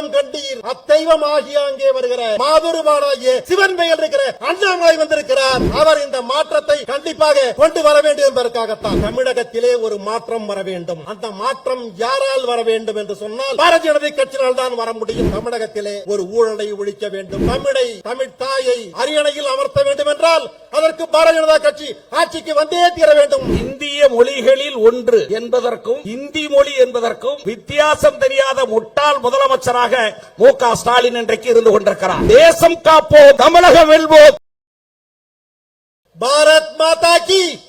தெய்வம் கண்டீர் அத்தெய்வம் ஆகிய அங்கே வருகிற மாபெருமானாகிய சிவன் பெயர் இருக்கிற அண்ணாமலை வந்திருக்கிறார். அவர் இந்த மாற்றத்தை கண்டிப்பாக கொண்டு வர வேண்டும் என்பதற்காகத்தான் தமிழகத்திலே ஒரு மாற்றம் வர வேண்டும். அந்த மாற்றம் யாரால் வர வேண்டும் என்று சொன்னால் பாரதிய ஜனதா கட்சியினால் தான் வர முடியும். தமிழகத்திலே ஒரு ஊழலை ஒழிக்க வேண்டும். தமிழை தமிழ் தாயை அரியணையில் அமர்த்த வேண்டும் என்றால் அதற்கு பாரதிய ஜனதா கட்சி ஆட்சிக்கு வந்தே தீர வேண்டும். இந்திய மொழிகளில் ஒன்று என்பதற்கும் இந்தி மொழி என்பதற்கும் வித்தியாசம் தெரியாத முட்டாள் முதலமைச்சராக மு க ஸ்டாலின் இன்றைக்கு இருந்து கொண்டிருக்கிறார். தேசம் காப்போம் தமிழகம் வெல்வோம். பாரத் மாதா கி.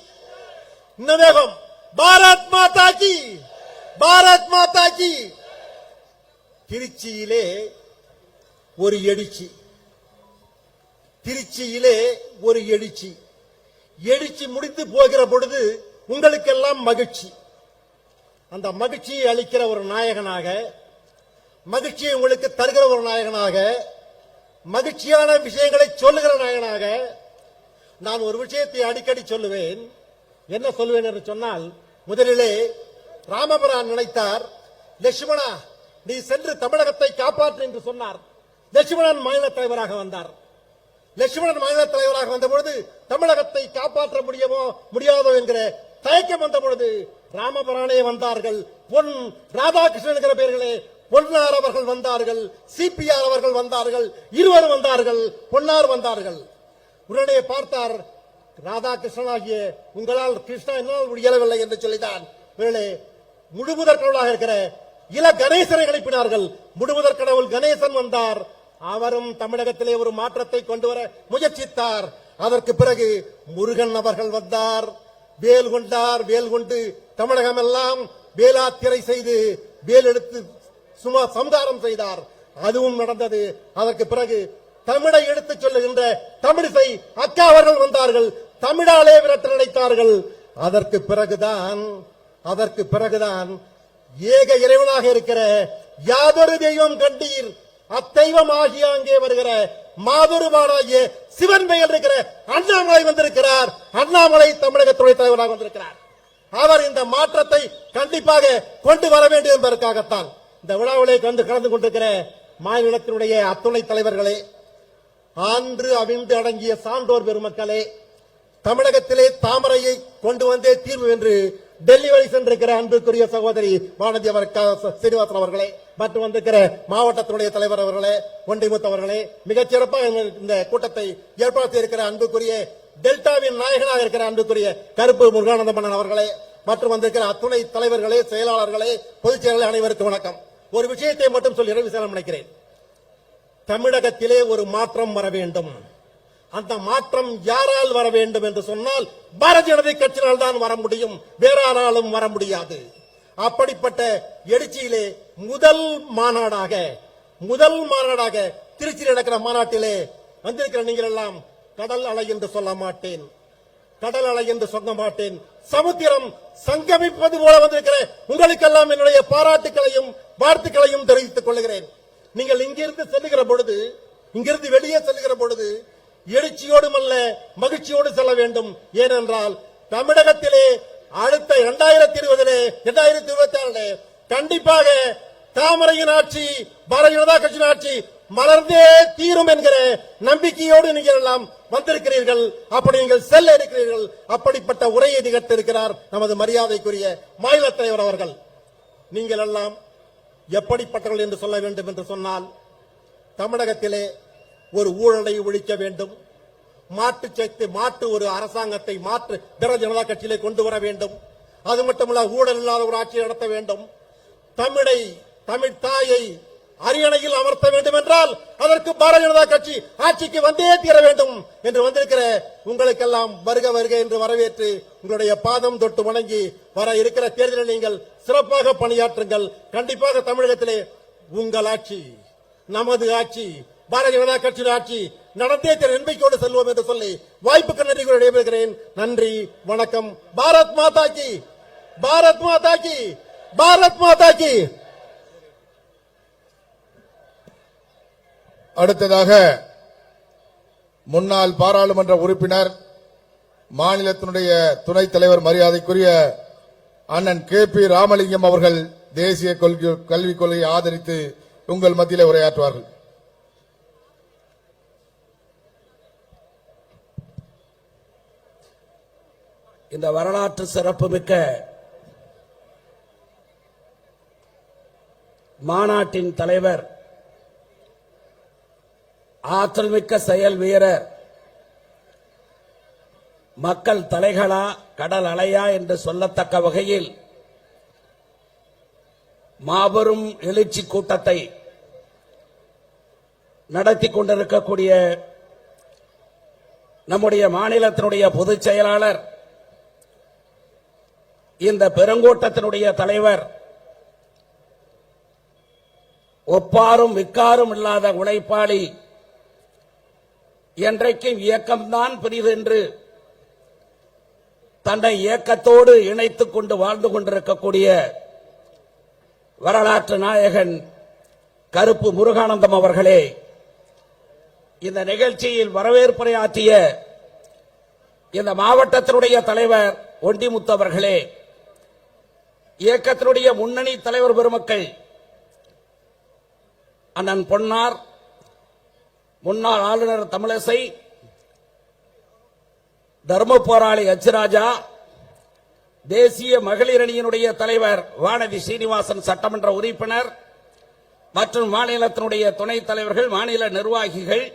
இன்னும் வேகம் பாரத் மாதா கி. பாரத் மாதா கி. திருச்சியிலே ஒரு எழுச்சி. திருச்சியிலே ஒரு எழுச்சி. எழுச்சி முடித்து போகிற பொழுது உங்களுக்கெல்லாம் மகிழ்ச்சி. அந்த மகிழ்ச்சியை அளிக்கிற ஒரு நாயகனாக மகிழ்ச்சியை உங்களுக்கு தருகிற ஒரு நாயகனாக மகிழ்ச்சியான விஷயங்களை சொல்லுகிற நாயகனாக நான் ஒரு விஷயத்தை அடிக்கடி சொல்லுவேன். என்ன சொல்லுவேன் என்று சொன்னால் முதலிலே ராமபுரான் நினைத்தார் லட்சுமணா நீ சென்று தமிழகத்தை காப்பாற்று என்று சொன்னார். லட்சுமணன் மாநில தலைவராக வந்தார். லட்சுமணன் மாநில தலைவராக வந்த பொழுது தமிழகத்தை காப்பாற்ற முடியுமோ முடியாதோ என்கிற தயக்கம் வந்த பொழுது ராமபுரானே வந்தார்கள். பொன் ராதாகிருஷ்ணன் என்கிற பெயர்களே பொன்னார் அவர்கள் வந்தார்கள் சிபிஆர் அவர்கள் வந்தார்கள் இருவரும் வந்தார்கள் பொன்னார் வந்தார்கள். உடனே பார்த்தார் ராதாகிருஷ்ணன் ஆகிய உங்களால் கிருஷ்ணா என்னால் இயலவில்லை என்று சொல்லிதான் இவர்களே முழுமுதற் கடவுளாக இருக்கிற இள கணேசனை எழுப்பினார்கள் முழுமுதற் கடவுள் கணேசன் வந்தார். அவரும் தமிழகத்திலே ஒரு மாற்றத்தை கொண்டு வர முயற்சித்தார். அதற்கு பிறகு முருகன் அவர்கள் வந்தார். வேல் கொண்டார் வேல் கொண்டு தமிழகம் எல்லாம் வேலாத்திரை செய்து வேல் எடுத்து சும்மா சம்காரம் செய்தார். அதுவும் நடந்தது. அதற்கு பிறகு தமிழை எடுத்துச் சொல்லுகின்ற தமிழிசை அக்கா அவர்கள் வந்தார்கள். தமிழாலே விரட்ட நினைத்தார்கள். அதற்கு பிறகுதான் அதற்கு பிறகுதான் ஏக இறைவனாக இருக்கிற யாதொரு தெய்வம் கண்டீர். அத்தெய்வம் ஆகிய அங்கே வருகிற மாபெருமானாகிய சிவன் பெயர் இருக்கிற அண்ணாமலை வந்திருக்கிறார். அண்ணாமலை தமிழக துணைத் தலைவராக வந்திருக்கிறார். அவர் இந்த மாற்றத்தை கண்டிப்பாக கொண்டு வர வேண்டும் என்பதற்காகத்தான். இந்த விழாவிலே கலந்து கலந்து கொண்டிருக்கிற மாநிலத்தினுடைய அத்துணை தலைவர்களே ஆன்று அவிழ்ந்து அடங்கிய சான்றோர் பெருமக்களே தமிழகத்திலே தாமரையை கொண்டு வந்தே தீர்வு என்று டெல்லி வழி சென்றிருக்கிற அன்புக்குரிய சகோதரி வானதி அவர் க- சீனிவாசன் அவர்களே மற்றும் வந்திருக்கிற மாவட்டத்தினுடைய தலைவர் அவர்களே ஒண்டிமுத்து அவர்களே மிகச் சிறப்பாக இந்த கூட்டத்தை ஏற்பாடு செய்திருக்கிற அன்புக்குரிய டெல்டாவின் நாயகனாக இருக்கிற அன்புக்குரிய கருப்பு முருகானந்த மன்னன் அவர்களே மற்றும் வந்திருக்கிற அத்துணை தலைவர்களே செயலாளர்களே பொதுச் செயலாளர் அனைவருக்கும் வணக்கம். ஒரு விஷயத்தை மட்டும் சொல்லி நிறைவு நினைக்கிறேன். தமிழகத்திலே ஒரு மாற்றம் வர வேண்டும். அந்த மாற்றம் யாரால் வர வேண்டும் என்று சொன்னால் பாரதிய ஜனதா கட்சியினால் தான் வர முடியும். வேறாராலும் வர முடியாது. அப்படிப்பட்ட எழுச்சியிலே முதல் மாநாடாக முதல் மாநாடாக திருச்சியில் நடக்கிற மாநாட்டிலே வந்திருக்கிற நீங்கள் எல்லாம் கடல் அலை என்று சொல்ல மாட்டேன். கடல் அலை என்று சொல்ல மாட்டேன். சமுத்திரம் சங்கமிப்பது போல வந்திருக்கிற உங்களுக்கெல்லாம் என்னுடைய பாராட்டுக்களையும் வாழ்த்துக்களையும் தெரிவித்துக் கொள்கிறேன். நீங்கள் இங்கிருந்து செல்லுகிற பொழுது இங்கிருந்து வெளியே செல்லுகிற பொழுது எழுச்சியோடும் அல்ல மகிழ்ச்சியோடு செல்ல வேண்டும். ஏனென்றால் தமிழகத்திலே அடுத்த இரண்டாயிரத்தி இருபதிலே இரண்டாயிரத்தி இருபத்தி ஆறிலே கண்டிப்பாக தாமரையின் ஆட்சி பாரதிய ஜனதா கட்சியின் ஆட்சி மலர்ந்தே தீரும் என்கிற நம்பிக்கையோடு நீங்கள் எல்லாம் வந்திருக்கிறீர்கள். அப்படி நீங்கள் செல்ல இருக்கிறீர்கள். அப்படிப்பட்ட உரையை நிகழ்த்திருக்கிறார் நமது மரியாதைக்குரிய மாநில தலைவர் அவர்கள். நீங்கள் எல்லாம் எப்படிப்பட்டவர்கள் என்று சொல்ல வேண்டும் என்று சொன்னால் தமிழகத்திலே ஒரு ஊழலை ஒழிக்க வேண்டும். மாட்டு சேர்த்து மாட்டு ஒரு அரசாங்கத்தை மாற்று பிற ஜனதா கட்சியிலே கொண்டு வர வேண்டும். அது மட்டுமல்ல ஊழல் இல்லாத ஒரு ஆட்சி நடத்த வேண்டும். தமிழை தமிழ் தாயை அரியணையில் அமர்த்த வேண்டும் என்றால் அதற்கு பாரதிய ஜனதா கட்சி ஆட்சிக்கு வந்தே தீர வேண்டும் என்று வந்திருக்கிற உங்களுக்கெல்லாம் வருக வருக என்று வரவேற்று உங்களுடைய பாதம் தொட்டு வணங்கி வர இருக்கிற தேர்தலில் நீங்கள் சிறப்பாக பணியாற்றுங்கள். கண்டிப்பாக தமிழகத்திலே உங்கள் ஆட்சி நமது ஆட்சி பாரதிய ஜனதா கட்சியின் ஆட்சி நடந்தே தீர நம்பிக்கையோடு செல்வோம் என்று சொல்லி வாய்ப்புக்கு நன்றி கூட விடைபெறுகிறேன். நன்றி வணக்கம். பாரத் மாதா கி பாரத் மாதா கி பாரத் மாதா கி. அடுத்ததாக முன்னாள் பாராளுமன்ற உறுப்பினர் மாநிலத்தினுடைய துணைத் தலைவர் மரியாதைக்குரிய அண்ணன் கே பி ராமலிங்கம் அவர்கள் தேசிய கொள்கை கல்விக் கொள்கையை ஆதரித்து உங்கள் மத்தியில் உரையாற்றுவார்கள். இந்த வரலாற்று சிறப்புமிக்க மாநாட்டின் தலைவர் ஆற்றல்மிக்க செயல் வீரர் மக்கள் தலைகளா கடல் அலையா என்று சொல்லத்தக்க வகையில் மாபெரும் எழுச்சி கூட்டத்தை நடத்தி கொண்டிருக்கக்கூடிய நம்முடைய மாநிலத்தினுடைய பொதுச் செயலாளர் இந்த பெருங்கூட்டத்தினுடைய தலைவர் ஒப்பாரும் விக்காரும் இல்லாத உழைப்பாளி என்றைக்கும் இயக்கம்தான் பெரியது என்று தன்னை இயக்கத்தோடு இணைத்துக் கொண்டு வாழ்ந்து கொண்டிருக்கக்கூடிய வரலாற்று நாயகன் கருப்பு முருகானந்தம் அவர்களே இந்த நிகழ்ச்சியில் வரவேற்புரையாற்றிய இந்த மாவட்டத்தினுடைய தலைவர் ஒண்டிமுத்து அவர்களே இயக்கத்தினுடைய முன்னணி தலைவர் பெருமக்கள் அண்ணன் பொன்னார் முன்னாள் ஆளுநர் தமிழிசை தர்ம போராளி அச்சுராஜா தேசிய மகளிர் அணியினுடைய தலைவர் வானதி சீனிவாசன் சட்டமன்ற உறுப்பினர் மற்றும் மாநிலத்தினுடைய துணைத் தலைவர்கள் மாநில நிர்வாகிகள்.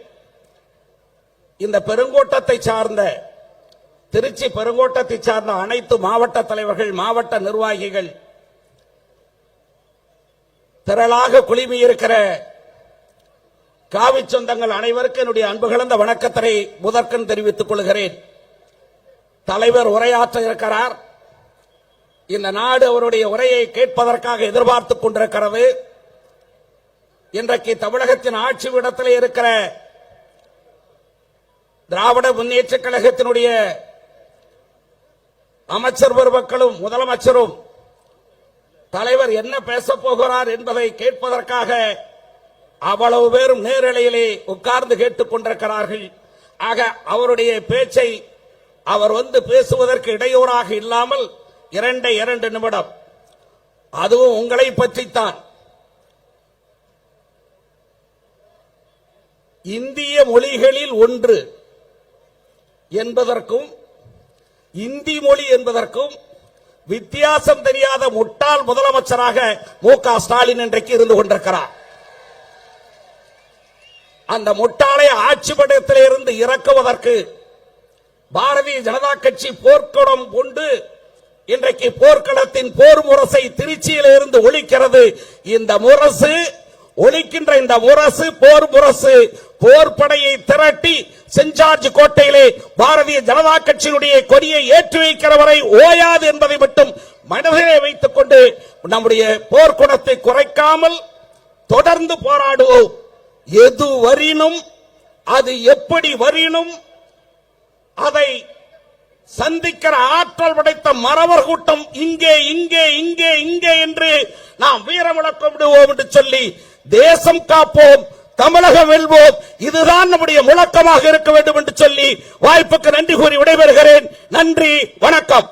இந்த பெருங்கோட்டத்தை சார்ந்த திருச்சி பெருங்கோட்டத்தை சார்ந்த அனைத்து மாவட்ட தலைவர்கள் மாவட்ட நிர்வாகிகள் திரளாக குழுமியிருக்கிற காவி சொந்தங்கள் அனைவருக்கும் என்னுடைய அன்பு கலந்த வணக்கத்தினை முதற்கண் தெரிவித்துக் கொள்கிறேன். தலைவர் உரையாற்ற இருக்கிறார். இந்த நாடு அவருடைய உரையை கேட்பதற்காக எதிர்பார்த்துக் கொண்டிருக்கிறது. இன்றைக்கு தமிழகத்தின் ஆட்சி விடத்தில் இருக்கிற திராவிட முன்னேற்ற கழகத்தினுடைய அமைச்சர் பெருமக்களும் முதலமைச்சரும் தலைவர் என்ன பேசப் போகிறார் என்பதை கேட்பதற்காக அவ்வளவு பேரும் நேரலையிலே உட்கார்ந்து கேட்டுக் கொண்டிருக்கிறார்கள் ஆக அவருடைய பேச்சை அவர் வந்து பேசுவதற்கு இடையூறாக இல்லாமல் இரண்டே இரண்டு நிமிடம். அதுவும் உங்களை பற்றித்தான். இந்திய மொழிகளில் ஒன்று என்பதற்கும் இந்தி மொழி என்பதற்கும் வித்தியாசம் தெரியாத முட்டாள் முதலமைச்சராக மு க ஸ்டாலின் இன்றைக்கு இருந்து கொண்டிருக்கிறார். அந்த முட்டாளை ஆட்சி படத்தில் இருந்து இறக்குவதற்கு பாரதிய ஜனதா கட்சி போர்க்குடம் கொண்டு இன்றைக்கு போர்க்களத்தின் போர் முரசை திருச்சியில இருந்து ஒழிக்கிறது. இந்த முரசு ஒழிக்கின்ற இந்த முரசு போர் முரசு போர் படையை திரட்டி செஞ்சார்ஜ் கோட்டையிலே பாரதிய ஜனதா கட்சியினுடைய கொடியை ஏற்றி வைக்கிறவரை ஓயாது என்பதை மட்டும் மனதிலே வைத்துக் கொண்டு நம்முடைய போர்க்குணத்தை குறைக்காமல் தொடர்ந்து போராடுவோம். எது வரினும் அது எப்படி வரினும் அதை சந்திக்கிற ஆற்றல் படைத்த மறவர் கூட்டம் இங்கே இங்கே இங்கே இங்கே என்று நாம் வீரமுழக்கம் விடுவோம் என்று சொல்லி தேசம் காப்போம் தமிழகம் வெல்வோம். இதுதான் நம்முடைய முழக்கமாக இருக்க வேண்டும் என்று சொல்லி வாய்ப்புக்கு நன்றி கூறி விடைபெறுகிறேன். நன்றி வணக்கம்.